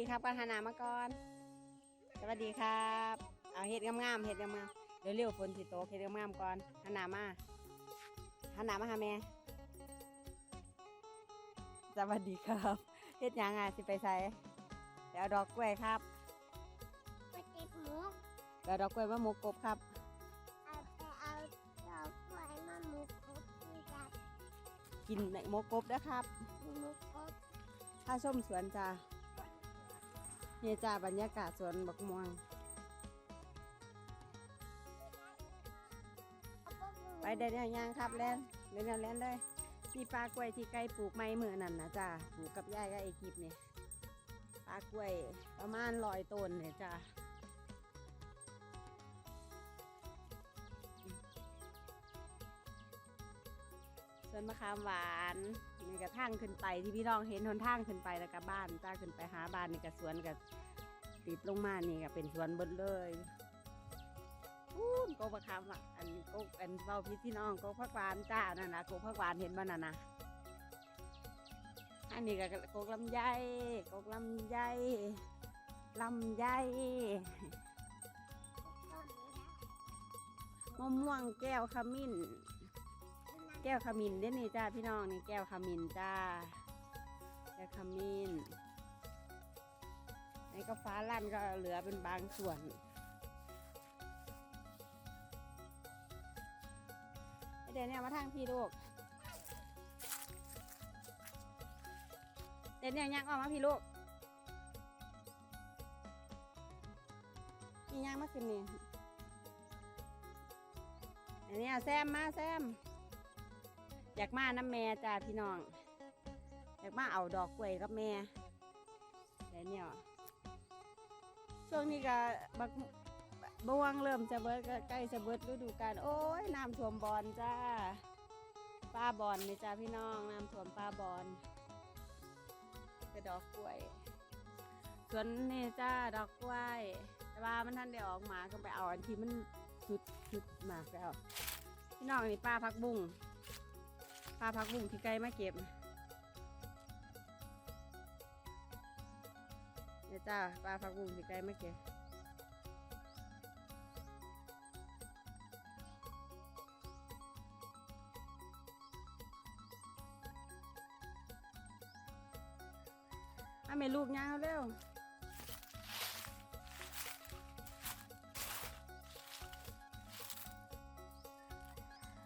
วัสดีครับกันหาหนามาก่อน สวัสดีครับ เอาเห็ดงามๆเห็ดงามๆเร็วๆฝนสิโตกเห็ดงามๆก่อนหันหนามาหันหนามาหาแม่สวัสดีครับเฮ็ดหยังไงสิไปใส่เดี๋ยวเอาดอกกล้วยครับไปเก็บหมูเดี๋ยวเอาดอกกล้วยมาหมกกบครับเอาไปเอาดอกกล้วยมาหมูกบนี่ครับกินในหมกกบนะครับหมูกบถ้าชมสวนจ้า เนี่ยจ้าบรรยากาศสวนบักม่วง ไปเดินย่างครับแล่นเล่นๆเล่นเลยนี่ปลากล้วยที่ไก่ปลูกไม้เมือนั่นนะจ้าปลูกกับยายกับไอ้กิบเนี่ยปลากล้วยประมาณลอยต้นเนี่ยจ้า ส่วนมะขามหวานนี่กระทั่งขึ้นไปที่พี่น้องเห็นหนทางขึ้นไปแล้วก็บ้านจ้าขึ้นไปหาบ้านนี่กับสวนกับติดลงมานี่ก็เป็นสวนเบิดเลยพูนโกบะคำอะอันโกอันเบาพี่พี่น้องโกพักหวานจ้านั่นนะโกพักหวานเห็นบ้าน่ะนะอันนี้ก็โกกลำไยโกกลำไยลำไยมะม่วงแก้วขมิ้น แก้วขมิ้นเด้นี่จ้าพี่น้องนี่แก้วขมิ้นจ้า แก้วขมิ้นนี่ก็ฟ้าลั่นก็เหลือเป็นบางส่วนเดี๋ยวเนี่ยมาทางพี่ลูกเดี๋ยวเนี่ยยังออกมาพี่ลูกนี่ยังมาขึ้นนี่อันนี้แซมมาแซม อยากมาน้ำแม่จ้าพี่น้อง อยากมาเอาดอกกล้วยกับแม่เดี๋ยวเนี่ยช่วงนี้ก็บักบวงเริ่มจะเบิดก็ใกล้จะเบิดฤดูกาลโอ้ยน้ำท่วมบอนจ้าป้าบอนนี่จ้าพี่น้องน้ำท่วมป้าบอนกระดอกกล้วยส่วนนี่จ้าดอกกล้วยแต่ว่ามันท่านได้ออกมาก็ไปเอาอันที่มันสุดสุดมากแล้วพี่น้องนี่ป้าพักบุ้ง ปลาพักบุ้งที่ไกลมาเก็บเดี๋ยวจ้าปลาพักบุ้งที่ไกลมาเก็บ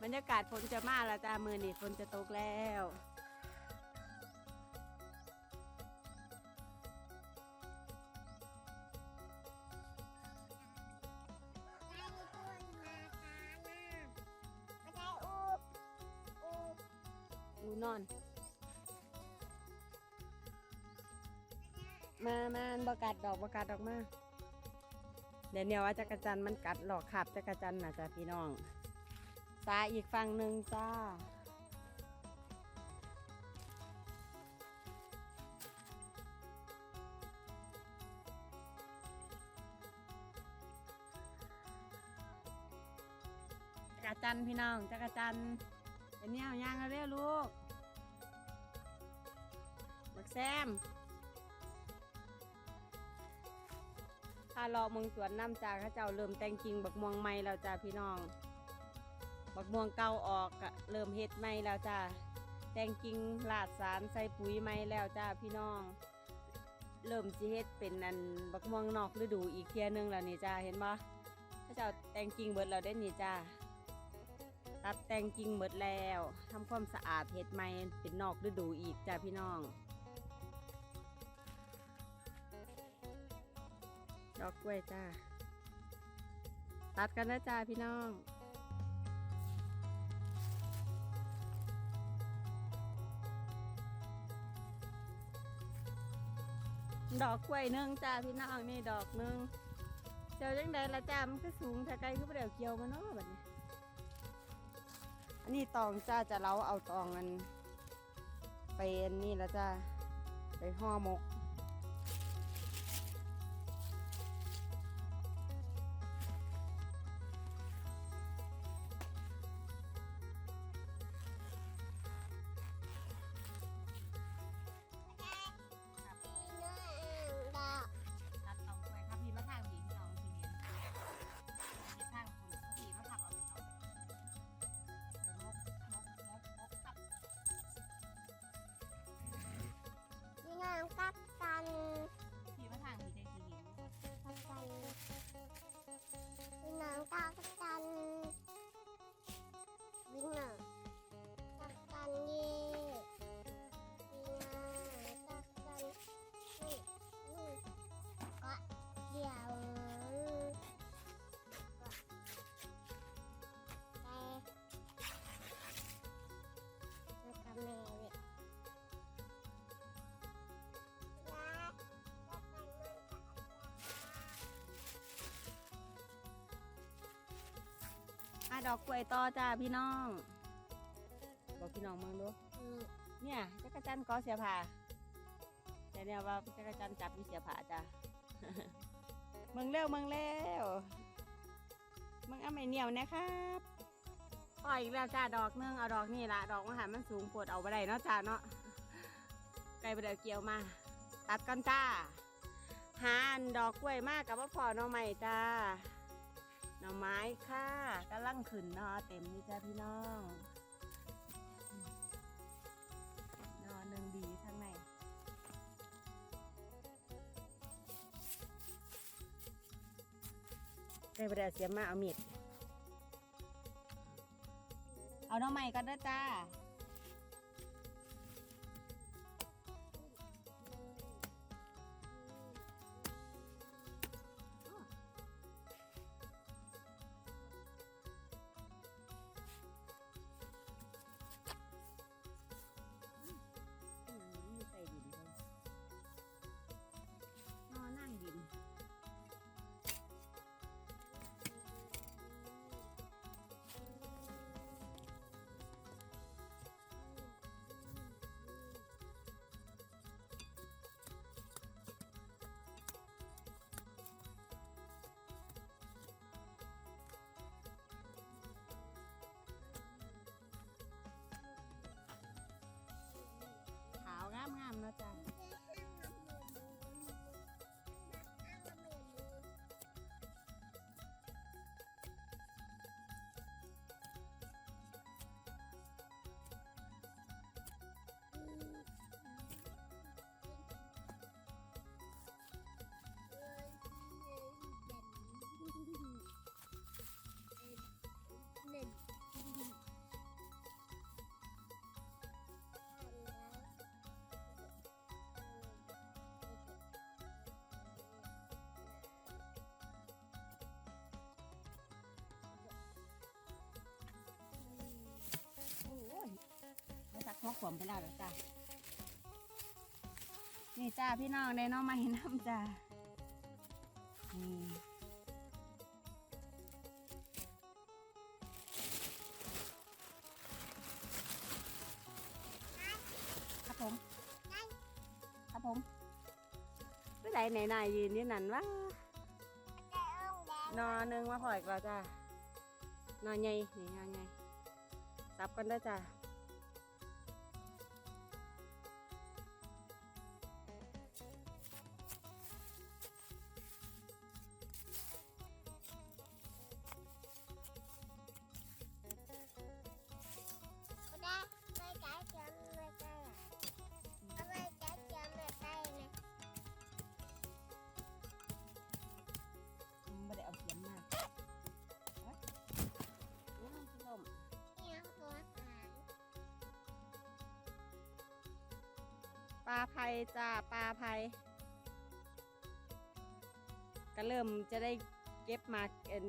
บรรยากาศฝนจะมาแล้วจ้ามือนี่ฝนจะตกแล้วได้ต้นมาคาหน้าไม่ได้อูบอูบอูนอน มามาบกัดดอกบกัดดอกมา เดี๋ยวเนี่ยว่าจักรจันทร์มันกัดหลอกขับจักรจันทร์นะจ้ะพี่น้อง ซาอีกฝั่งหนึ่งจ้า จักรจันพี่น้องจักรจันเป็นเนี่ยย่างเร็วลูกบักแซมถ้ารอเมืองสวนน้ำจ้าข้าเจ้าเริ่มแต่งกิ่งบักมวงใหม่แล้วจ้าพี่น้อง บักม่วงเก่าออกก็เริ่มเฮ็ดใหม่แล้วจ้าแตงกิ่งลาดสารใส่ปุ๋ยใหม่แล้วจ้าพี่น้อง เริ่มสิเฮ็ดเป็นอันบักม่วงนอกฤดูอีกเทียนึงแล้วนี่จ้าเห็นปะข้าเจ้าแตงกิ่งเบิดแล้วได้นี่จ้าตัดแต่งกิ่งหมดแล้วทำความสะอาดเห็ดใหม่เป็นนอกฤดูอีกจ้าพี่น้อง ดอกกล้วยจ้า ตัดกันนะจ้าพี่น้อง ดอกกล้วยหนึ่งจ้าพี่น้องนี่ดอกหนึ่งเจ้าจังใดละจ้ามันก็สูงถ้าไกลคือบ่เดี๋ยวเกี่ยวมาเนาะแบบนี้ อันนี้ตองจ้าจะเล้าเอาตองมันไปอันนี่ละจ้าไปห่อหมก ดอกกล้วยต่อจ้าพี่น้อง บอกพี่น้องมึงดูเนี่ยจักรจันทร์ก็เสียผ่าแต่เนี่ยว่าจักรจันทร์จับมีเสียผ่าจ้ะมึงเร็วมึงเร็วมึงเอาไม่เหนียวนะครับปล่อยอีกแล้วจ้าดอกหนึงเอาดอกนี่ละดอกมะขามมันสูงปวดเอาไปได้เนาะจ้าเนาะไก่ไปเดี๋ยวเกี่ยวมา ตัดกันจ้าหาอันดอกกล้วยมากกับว่าพอหน่อไม้จ้าห น่อไม้ค่ะกำลังขึ้นนอเต็มนี่จ้าพี่น้องนอนหนึ่งดีข้างในได้ประเดี๋ยวเสียมาเอามีดเอาน้องใหม่ก่อนเด้จ้า วมไปแล้วจ้านี่จ้าพี่น้องได้น้องใหม่น้ำจ้านี่ครับผมครับผมไม่ได้ไหนนายยืนนี่นั่นวะนอนหนึ่งมาพออีกแล้วจ้านอนใหญ่นี่นอนใหญ่ซับกันได้จ้า ปลาไพจ้าปลาไพก็เริ่มจะได้เก็บหมากเอ็น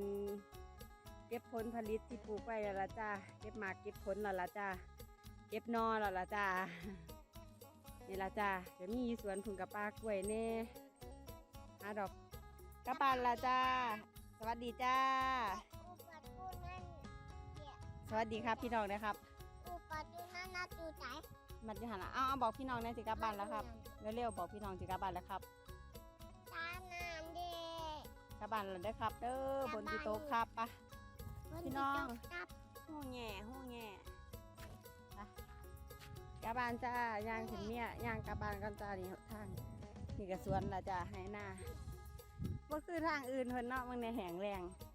เก็บผลผลิตที่ปลูกไว้แล้วละจ้าเก็บหมากเก็บผลแล้วละจ้าเก็บนอแล้วละจ้านี่ละจ้าเดี๋ยวมีสวนผึ่งกับปลากล้วยเน่หาดอกกระปานละจ้า สวัสดีจ้าสวัสดีครับพี่น้องนะครับ มัดอยูหันละเอาเอาบอกพี่น้องในสิกลับบ้านแล้วครับเร็วๆบอกพี่น้องสิกลับบ้านแล้วครับกลับบ้านแล้วเด้อครับเด้อบนที่โต๊ะครับปะ พี่น้องหูแง่หูแง่ไปกลับบ้านจ้าย่างถึงเนี่ยย่างกลับบ้านกันจ้านี่ทางนี่ก็สวนละจ้าให้หน้าว่าคือทางอื่นเพิ่นเนาะมึงในแหงแรงเ